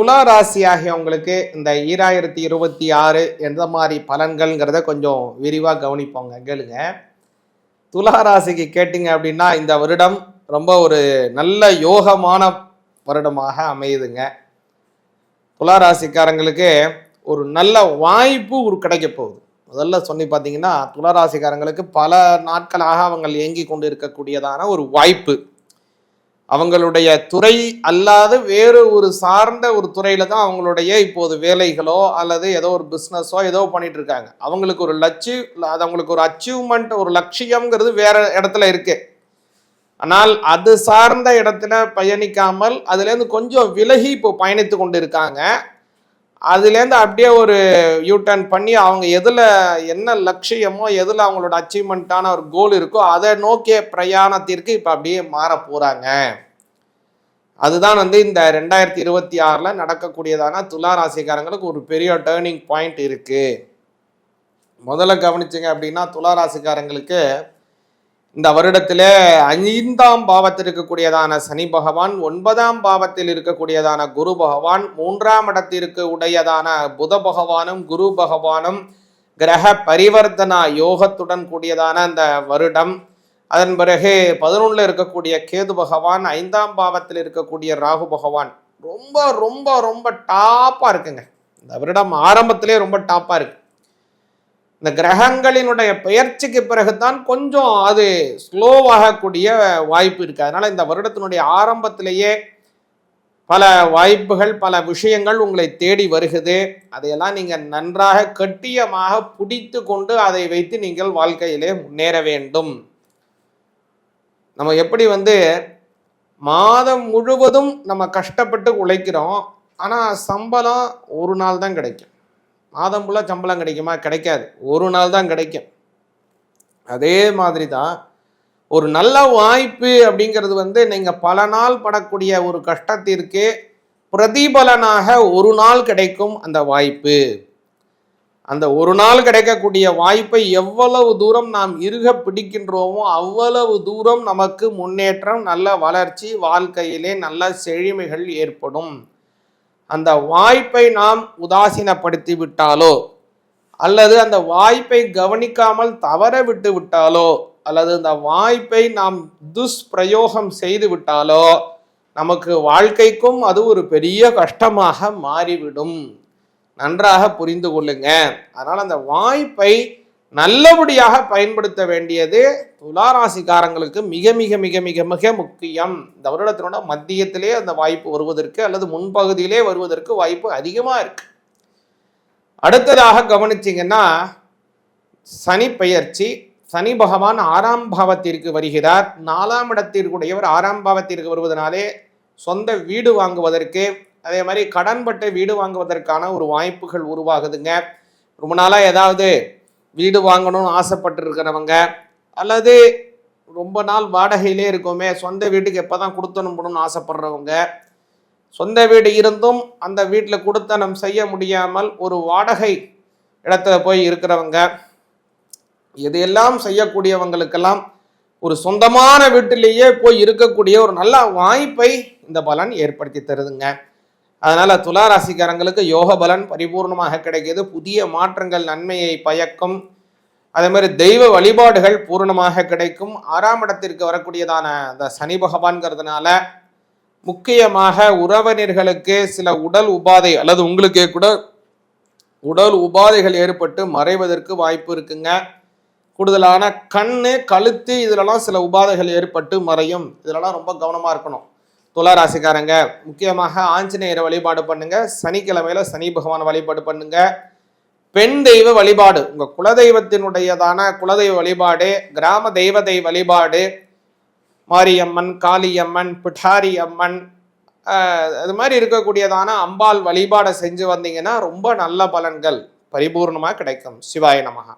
துலா ராசி ஆகியவங்களுக்கு இந்த ஈராயிரத்தி இருபத்தி ஆறு எந்த மாதிரி பலன்கள்ங்கிறத கொஞ்சம் விரிவாக கவனிப்போங்க கேளுங்க. துலா ராசிக்கு கேட்டிங்க அப்படின்னா இந்த வருடம் ரொம்ப ஒரு நல்ல யோகமான வருடமாக அமையுதுங்க. துலா ராசிக்காரங்களுக்கு ஒரு நல்ல வாய்ப்பு ஒரு கிடைக்க போகுது. முதல்ல சொல்லி பார்த்தீங்கன்னா துலா ராசிக்காரங்களுக்கு பல நாட்களாக அவங்க இயங்கி கொண்டு இருக்கக்கூடியதான ஒரு வாய்ப்பு. அவங்களுடைய துறை அல்லாத வேறு ஒரு சார்ந்த ஒரு துறையில தான் அவங்களுடைய இப்போது வேலைகளோ அல்லது ஏதோ ஒரு பிஸ்னஸோ ஏதோ பண்ணிட்டு இருக்காங்க. அவங்களுக்கு ஒரு லட்சி அது அவங்களுக்கு ஒரு அச்சீவ்மெண்ட் ஒரு லட்சியம்ங்கிறது வேற இடத்துல இருக்கு. ஆனால் அது சார்ந்த இடத்துல பயணிக்காமல் அதுலேருந்து கொஞ்சம் விலகி இப்போ பயணித்து கொண்டு இருக்காங்க அதுலேருந்து அப்படியே ஒரு யூ டர்ன் பண்ணி அவங்க எதில் என்ன லட்சியமோ எதில் அவங்களோட அச்சீவ்மெண்ட்டான ஒரு கோல் இருக்கோ அதை நோக்கிய பிரயாணத்திற்கு இப்போ அப்படியே மாற போகிறாங்க அதுதான் வந்து இந்த ரெண்டாயிரத்தி இருபத்தி ஆறில் நடக்கக்கூடியதான துலா ராசிக்காரங்களுக்கு ஒரு பெரிய டேர்னிங் பாயிண்ட் இருக்குது முதல்ல கவனிச்சிங்க அப்படின்னா துலா ராசிக்காரங்களுக்கு இந்த வருடத்தில் ஐந்தாம் பாவத்தில் இருக்கக்கூடியதான சனி பகவான் ஒன்பதாம் பாவத்தில் இருக்கக்கூடியதான குரு பகவான் மூன்றாம் இடத்திற்கு உடையதான புத பகவானும் குரு பகவானும் கிரக பரிவர்த்தனா யோகத்துடன் கூடியதான அந்த வருடம். அதன் பிறகு பதினொன்றில் இருக்கக்கூடிய கேது பகவான் ஐந்தாம் பாவத்தில் இருக்கக்கூடிய ராகு பகவான். ரொம்ப ரொம்ப ரொம்ப டாப்பாக இருக்குங்க. இந்த வருடம் ஆரம்பத்திலே ரொம்ப டாப்பாக இருக்கு. இந்த கிரகங்களினுடைய பெயர்ச்சிக்கு பிறகுதான் கொஞ்சம் அது ஸ்லோவாகக்கூடிய வாய்ப்பு இருக்குது அதனால் இந்த வருடத்தினுடைய ஆரம்பத்திலேயே பல வாய்ப்புகள் பல விஷயங்கள் உங்களை தேடி வருகுது. அதையெல்லாம் நீங்கள் நன்றாக கட்டியமாக பிடித்து கொண்டு அதை வைத்து நீங்கள் வாழ்க்கையிலே முன்னேற வேண்டும். நம்ம எப்படி வந்து மாதம் முழுவதும் நம்ம கஷ்டப்பட்டு உழைக்கிறோம் ஆனால் சம்பளம் ஒரு நாள் தான் கிடைக்கும். மாதம் ஃபுல்லாக சம்பளம் கிடைக்குமா? கிடைக்காது. ஒரு நாள் தான் கிடைக்கும். அதே மாதிரி தான் ஒரு நல்ல வாய்ப்பு அப்படிங்கிறது வந்து நீங்கள் பல நாள் படக்கூடிய ஒரு கஷ்டத்திற்கு பிரதிபலனாக ஒரு நாள் கிடைக்கும் அந்த வாய்ப்பு. அந்த ஒரு நாள் கிடைக்கக்கூடிய வாய்ப்பை எவ்வளவு தூரம் நாம் இருக பிடிக்கின்றோமோ அவ்வளவு தூரம் நமக்கு முன்னேற்றம் நல்ல வளர்ச்சி வாழ்க்கையிலே நல்ல செழுமைகள் ஏற்படும். அந்த வாய்ப்பை நாம் உதாசீனப்படுத்தி விட்டாலோ அல்லது அந்த வாய்ப்பை கவனிக்காமல் தவற விட்டு விட்டாலோ அல்லது அந்த வாய்ப்பை நாம் துஷ்பிரயோகம் செய்து விட்டாலோ நமக்கு வாழ்க்கைக்கும் அது ஒரு பெரிய கஷ்டமாக மாறிவிடும். நன்றாக புரிந்து கொள்ளுங்க. அதனால் அந்த வாய்ப்பை நல்லபடியாக பயன்படுத்த வேண்டியது துளாராசிக்காரங்களுக்கு மிக மிக மிக மிக மிக முக்கியம். இந்த வருடத்தினோட மத்தியத்திலே அந்த வாய்ப்பு வருவதற்கு அல்லது முன்பகுதியிலே வருவதற்கு வாய்ப்பு அதிகமாக இருக்கு. அடுத்ததாக கவனிச்சிங்கன்னா சனி பெயர்ச்சி சனி பகவான் ஆறாம் பாவத்திற்கு வருகிறார். நாலாம் இடத்திற்குடையவர் ஆறாம் பாவத்திற்கு வருவதனாலே சொந்த வீடு வாங்குவதற்கு அதே மாதிரி கடன்பட்டு வீடு வாங்குவதற்கான ஒரு வாய்ப்புகள் உருவாகுதுங்க. ரொம்ப நாளாக ஏதாவது வீடு வாங்கணும்னு ஆசைப்பட்டிருக்கிறவங்க அல்லது ரொம்ப நாள் வாடகையிலே இருக்கோமே சொந்த வீட்டுக்கு எப்போ தான் கொடுத்தனுப்பணும்னு ஆசைப்படுறவங்க சொந்த வீடு இருந்தும் அந்த வீட்டில் கொடுத்தனம் செய்ய முடியாமல் ஒரு வாடகை இடத்துல போய் இருக்கிறவங்க இதையெல்லாம் செய்யக்கூடியவங்களுக்கெல்லாம் ஒரு சொந்தமான வீட்டிலேயே போய் இருக்கக்கூடிய ஒரு நல்ல வாய்ப்பை இந்த பலன் ஏற்படுத்தி தருதுங்க. அதனால துலா ராசிக்காரங்களுக்கு யோக பலன் பரிபூர்ணமாக கிடைக்கிது புதிய மாற்றங்கள் நன்மையை பயக்கும். அதே மாதிரி தெய்வ வழிபாடுகள் பூர்ணமாக கிடைக்கும். ஆறாம் இடத்திற்கு வரக்கூடியதான அந்த சனி பகவான்கிறதுனால முக்கியமாக உறவினர்களுக்கு சில உடல் உபாதை அல்லது உங்களுக்கே கூட உடல் உபாதைகள் ஏற்பட்டு மறைவதற்கு வாய்ப்பு இருக்குங்க. கூடுதலான கண் கழுத்து இதிலலாம் சில உபாதைகள் ஏற்பட்டு மறையும். இதிலலாம் ரொம்ப கவனமாக இருக்கணும். துலா ராசிக்காரங்க. முக்கியமாக ஆஞ்சநேயரை வழிபாடு பண்ணுங்க. சனிக்கிழமையில சனி பகவான் வழிபாடு பண்ணுங்க. பெண் தெய்வ வழிபாடு உங்க குலதெய்வத்தினுடையதான குலதெய்வ வழிபாடு கிராம தெய்வதை வழிபாடு மாரியம்மன் காளியம்மன் பிட்டாரி அம்மன் அது மாதிரி இருக்கக்கூடியதான அம்பாள் வழிபாடை செஞ்சு வந்தீங்கன்னா ரொம்ப நல்ல பலன்கள் பரிபூர்ணமாக கிடைக்கும். சிவாய நமகா